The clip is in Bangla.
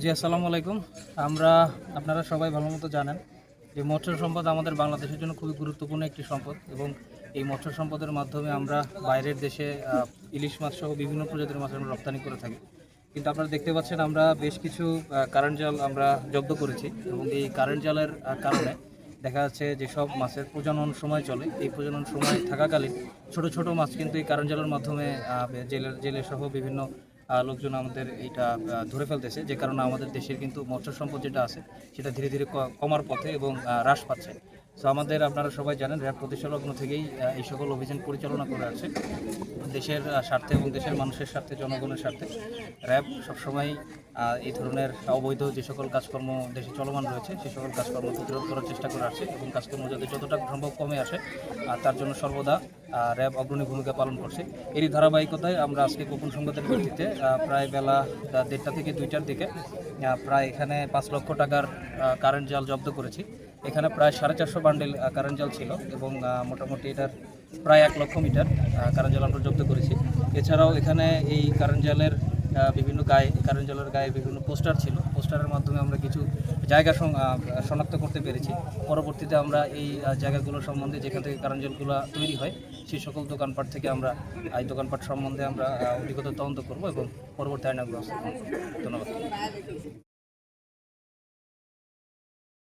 জি, আসসালামু আলাইকুম। আমরা, আপনারা সবাই ভালো মতো জানেন যে মৎস্য সম্পদ আমাদের বাংলাদেশের জন্য খুবই গুরুত্বপূর্ণ একটি সম্পদ এবং এই মৎস্য সম্পদের মাধ্যমে আমরা বাইরের দেশে ইলিশ মাছ সহ বিভিন্ন প্রজাতির মাছ আমরা রপ্তানি করে থাকি। কিন্তু আপনারা দেখতে পাচ্ছেন আমরা বেশ কিছু কারেন্ট জাল আমরা জব্দ করেছি এবং এই কারেন্ট জালের কারণে দেখা যাচ্ছে যেসব মাছের প্রজনন সময় চলে। এই প্রজনন সময় থাকাকালীন ছোট ছোট মাছ কিন্তু এই কারেন্ট জালের মাধ্যমে জেলের, জেলে সহ বিভিন্ন লোকজন আমাদের এটা ধরে ফেলতেছে যে কারণে আমাদের দেশের কিন্তু মৎস্য সম্পদ যেটা আছে, সেটা ধীরে ধীরে কমার পথে এবং হ্রাস পাচ্ছে। তো আমাদের আপনারা সবাই জানেন, র্যাব প্রতিষ্ঠালগ্ন থেকেই এই সকল অভিযান পরিচালনা করে আছে দেশের স্বার্থে এবং দেশের মানুষের স্বার্থে, জনগণের স্বার্থে। র্যাব সবসময় এই ধরনের অবৈধ যে সকল কাজকর্ম দেশে চলমান রয়েছে সেই সকল কাজকর্ম প্রতিরোধ করার চেষ্টা করে আসছে এবং কাজকর্ম যাতে যতটা সম্ভব কমে আসে, আর তার জন্য সর্বদা র্যাব অগ্রণী ভূমিকা পালন করছে। এরই ধারাবাহিকতায় আমরা আজকে গোপন সংবাদের ভিত্তিতে প্রায় বেলা দেড়টা থেকে দুইটার দিকে প্রায় এখানে পাঁচ লক্ষ টাকার কারেন্ট জাল জব্দ করেছি। এখানে প্রায় সাড়ে চারশো বান্ডেল কারেন্ট জল ছিল এবং মোটামুটি এটার প্রায় এক লক্ষ মিটার কারেন্ট জল আমরা জব্দ করেছি। এছাড়াও এখানে এই কারেন্ট জলের বিভিন্ন গায়ে কারেন্ট জলের গায়ে বিভিন্ন পোস্টার ছিল। পোস্টারের মাধ্যমে আমরা কিছু জায়গা শনাক্ত করতে পেরেছি। পরবর্তীতে আমরা এই জায়গাগুলো সম্বন্ধে যেখান থেকে কারেন্ট জলগুলো তৈরি হয়, সেই সকল দোকানপাট থেকে আমরা এই দোকানপাট সম্বন্ধে আমরা অধিকতর তদন্ত করব এবং পরবর্তী আইনাগুলো ধন্যবাদ।